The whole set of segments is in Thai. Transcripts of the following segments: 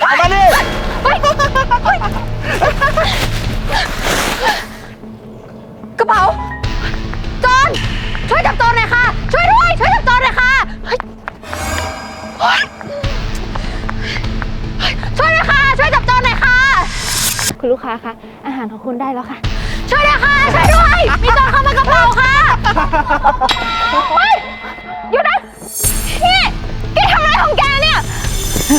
เอามาดิกระเป๋าโจรช่วยจับโจรหน่อยค่ะ ช่วยด้วย ช่วยจับโจรหน่อยค่ะเฮ้ยเฮ้ยช่วยด้วยค่ะ ช่วยจับโจรหน่อยค่ะ คุณลูกค้าคะ อาหารของคุณได้แล้วค่ะ ช่วยด้วยค่ะ ช่วยด้วย มีโจรเข้ามากระเป๋าค่ะเฮ้ ฉ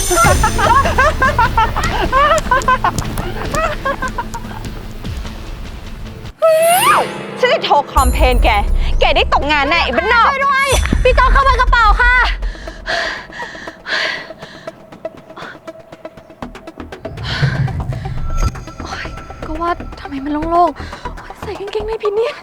ันจะโทรคอมเพลนแก แกได้ตกงานแน่ไอ้บ้านนอกช่วยด้วย พี่โจรเข้ามากระเป๋าค่ะ ก็ว่าทำไมมันโล่งๆโอ๊ยใส่กางเกงในผิดเนี่ย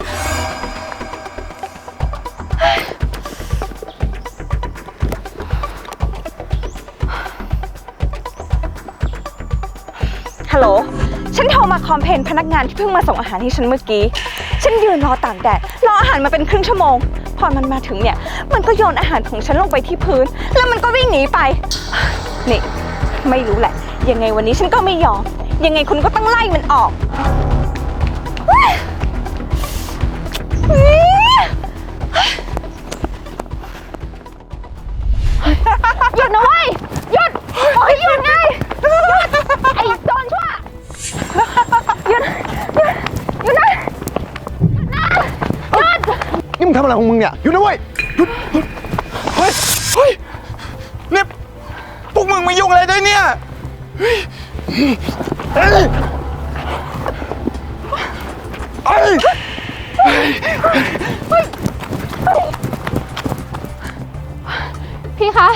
ฮัลโหล ฉันโทรมาคอมเพลนพนักงานที่เพิ่งมาส่งอาหารให้ฉันเมื่อกี้ ฉันยืนรอตากแดด รออาหารมาเป็นครึ่งชั่วโมง พอมันมาถึงเนี่ย มันก็โยนอาหารของฉันลงไปที่พื้น แล้วมันก็วิ่งหนีไป นี่ ไม่รู้แหละ ยังไงวันนี้ฉันก็ไม่ยอม ยังไงคุณก็ต้องไล่มันออกหยุดนะเว้ยหยุดบอกให้หยุดไงหยุด ทำอะไรของมึงเนี่ยหยุดนะเว้ยหยุดหยุดเฮ้ยเฮ้ยเนี่ยพวกมึงมายุ่งอะไรด้วยเนี่ยเฮ้ยเฮ้ยเฮ้ยพี่คะ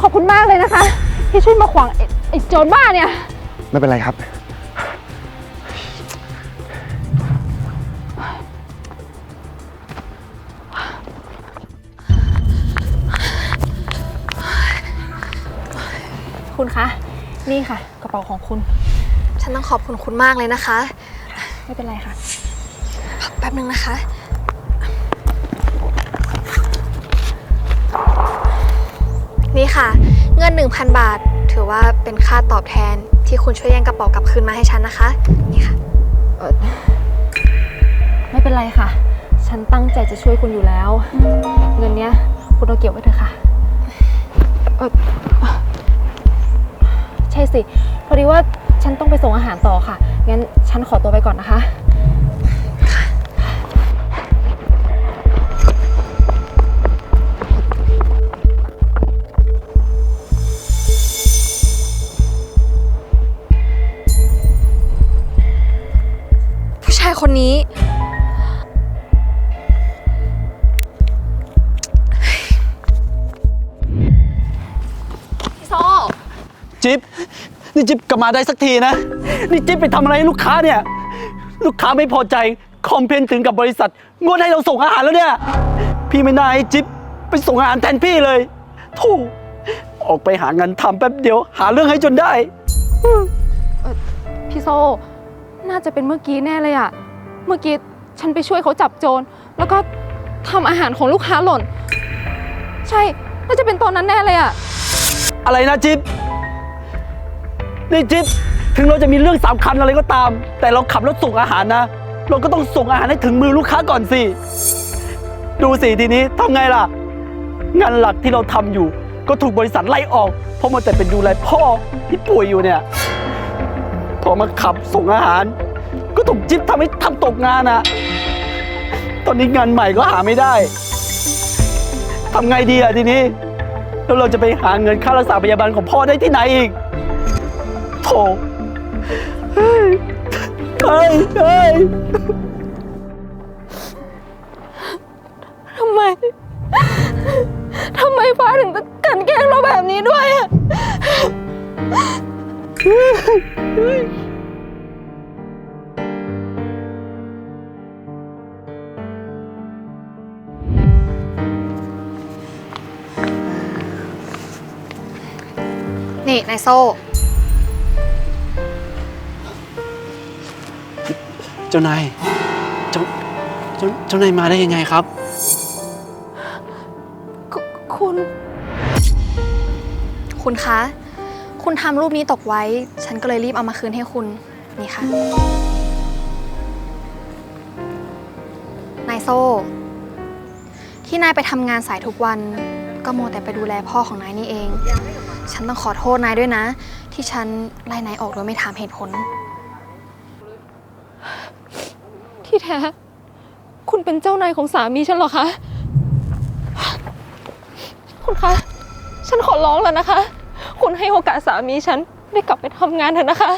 ขอบคุณมากเลยนะคะ ที่ช่วยมาขวางไอ้ไอ้โจรบ้าเนี่ย ไม่เป็นไรครับ คุณคะ นี่ค่ะ กระเป๋าของคุณ ฉันต้องขอบคุณคุณมากเลยนะคะ ไม่เป็นไรค่ะ แป๊บนึงนะคะ นี่ค่ะ เงิน 1,000 บาท ถือว่าเป็นค่าตอบแทนที่คุณช่วยแย่งกระเป๋ากลับคืนมาให้ฉันนะคะ นี่ค่ะ ไม่เป็นไรค่ะ ฉันตั้งใจจะช่วยคุณอยู่แล้ว เงินเนี้ยคุณเอาเก็บไว้เถอะค่ะ เอ่อ ใช่สิ พอดีว่าฉันต้องไปส่งอาหารต่อค่ะ งั้นฉันขอตัวไปก่อนนะคะ ผู้ชายคนนี้ จิ๊บนี่จิ๊บกลับมาได้สักทีนะ นี่จิ๊บไปทำอะไรให้ลูกค้าเนี่ย ลูกค้าไม่พอใจคอมเพลนถึงกับบริษัทงดให้เราส่งอาหารแล้วเนี่ย พี่ไม่น่าให้จิ๊บไปส่งอาหารแทนพี่เลยโธ่ออกไปหางานทำแป๊บเดียว หาเรื่องให้จนได้ พี่โซ น่าจะเป็นเมื่อกี้แน่เลยอะเมื่อกี้ฉันไปช่วยเขาจับโจร แล้วก็ทำอาหารของลูกค้าหล่น ใช่ น่าจะเป็นตอนนั้นแน่เลยอะอะไรนะจิ๊บ นี่จิ๊บถึงเราจะมีเรื่องสำคัญอะไรก็ตาม แต่เราขับรถส่งอาหารนะ เราก็ต้องส่งอาหารให้ถึงมือลูกค้าก่อนสิ ดูสิทีนี้ทำไงล่ะ งานหลักที่เราทำอยู่ ก็ถูกบริษัทไล่ออก เพราะมันแต่เป็นดูแลพ่อที่ป่วยอยู่เนี่ยพอมาขับส่งอาหาร ก็ถูกจิ๊บทำให้ทำตกงานอะตอนนี้งานใหม่ก็หาไม่ได้ทำไงดีอะทีนี้แล้วเราจะไปหาเงินค่ารักษาพยาบาลของพ่อได้ที่ไหนอีก โถเฮ้ยเฮ้ยเฮ้ยทำไม ทำไมฟ้าถึงต้องกลันแกล้งเราแบบนี้ด้วยอะนี่นายโซ เจ้านายเจ้าเจ้าเจ้านายมาได้ยังไงครับ คุคุณ คุณคะ คุณทำรูปนี้ตกไว้ ฉันก็เลยรีบเอามาคืนให้คุณ นี่ค่ะ นายโซ่ ที่นายไปทำงานสายทุกวัน ก็มัวแต่ไปดูแลพ่อของนายนี่เอง ฉันต้องขอโทษนายด้วยนะ ที่ฉันไล่นายออกโดยไม่ถามเหตุผล ที่แท้ คุณเป็นเจ้านายของสามีฉันเหรอคะ คุณคะ ฉันขอร้องแล้วนะคะ คุณให้โอกาสสามีฉันได้กลับไปทำงานเถอะนะคะ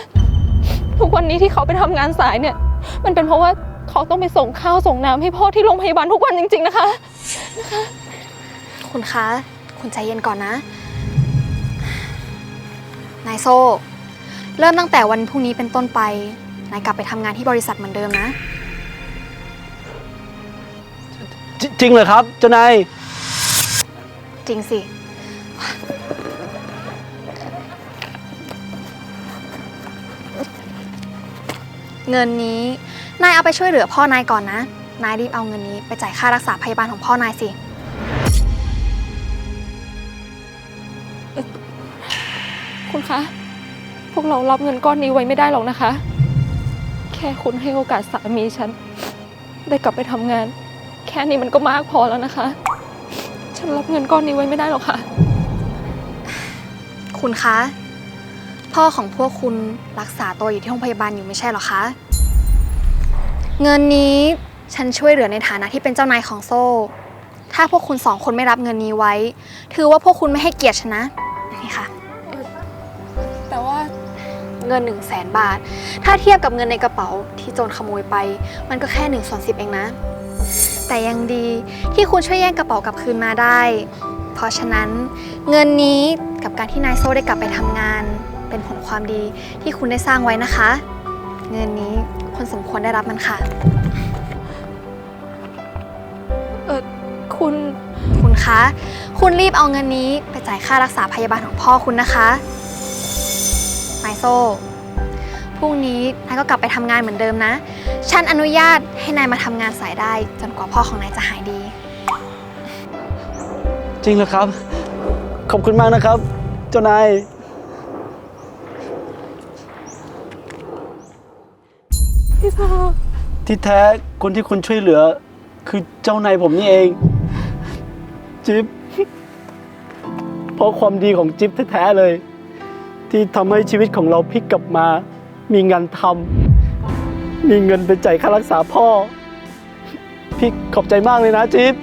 ทุกวันนี้ที่เขาไปทำงานสายเนี่ย มันเป็นเพราะว่าเขาต้องไปส่งข้าวส่งน้ำให้พ่อที่โรงพยาบาลทุกวันจริง ๆ นะคะ คุณคะ คุณใจเย็นก่อนนะ นายโซ่ เริ่มตั้งแต่วันพรุ่งนี้เป็นต้นไป นายกลับไปทำงานที่บริษัทเหมือนเดิมนะ จจริงเหรอครับ เจ้านาย จริงสิ เงินนี้ นายเอาไปช่วยเหลือพ่อนายก่อนนะ นายรีบเอาเงินนี้ไปจ่ายค่ารักษาพยาบาลของพ่อนายสิ คุณคะ พวกเรารับเงินก้อนนี้ไว้ไม่ได้หรอกนะคะ แค่คุณให้โอกาสสามีฉัน ได้กลับไปทำงาน แค่นี้มันก็มากพอแล้วนะคะ ฉันรับเงินก้อนนี้ไว้ไม่ได้หรอกค่ะ คุณคะ พ่อของพวกคุณรักษาตัวอยู่ที่โรงพยาบาลอยู่ไม่ใช่หรอคะ เงินนี้ฉันช่วยเหลือในฐานะที่เป็นเจ้านายของโซ่ ถ้าพวกคุณสองคนไม่รับเงินนี้ไว้ ถือว่าพวกคุณไม่ให้เกียรติฉันนะ นี่ค่ะ แต่ว่าเงิน1นึ่งแสนบาท ถ้าเทียบกับเงินในกระเป๋าที่โจรขโมยไป มันก็แค่1นึ่งส่วนสิเองนะ แต่ยังดีที่คุณช่วยแย่งกระเป๋ากลับคืนมาได้ เพราะฉะนั้นเงินนี้กับการที่นายโซ่ได้กลับไปทำงาน เป็นผลความดีที่คุณได้สร้างไว้นะคะ เงินนี้คุณสมควรได้รับมันค่ะ เออคุณ คุณคะ คุณรีบเอาเงินนี้ไปจ่ายค่ารักษาพยาบาลของพ่อคุณนะคะนายโซ่ พรุ่งนี้นายก็กลับไปทำงานเหมือนเดิมนะ ฉันอนุญาตให้นายมาทำงานสายได้ จนกว่าพ่อของนายจะหายดี จริงเหรอครับ ขอบคุณมากนะครับ เจ้านาย พี่ซาที่แท้คนที่คุณช่วยเหลือ คือเจ้านายผมนี่เอง จิ๊บเพราะความดีของจิ๊บแท้ๆเลย ที่ทำให้ชีวิตของเราพลิกกลับมา มีงานทำมีเงินไปจ่ายค่ารักษาพ่อ พี่ขอบใจมากเลยนะจิ๊บ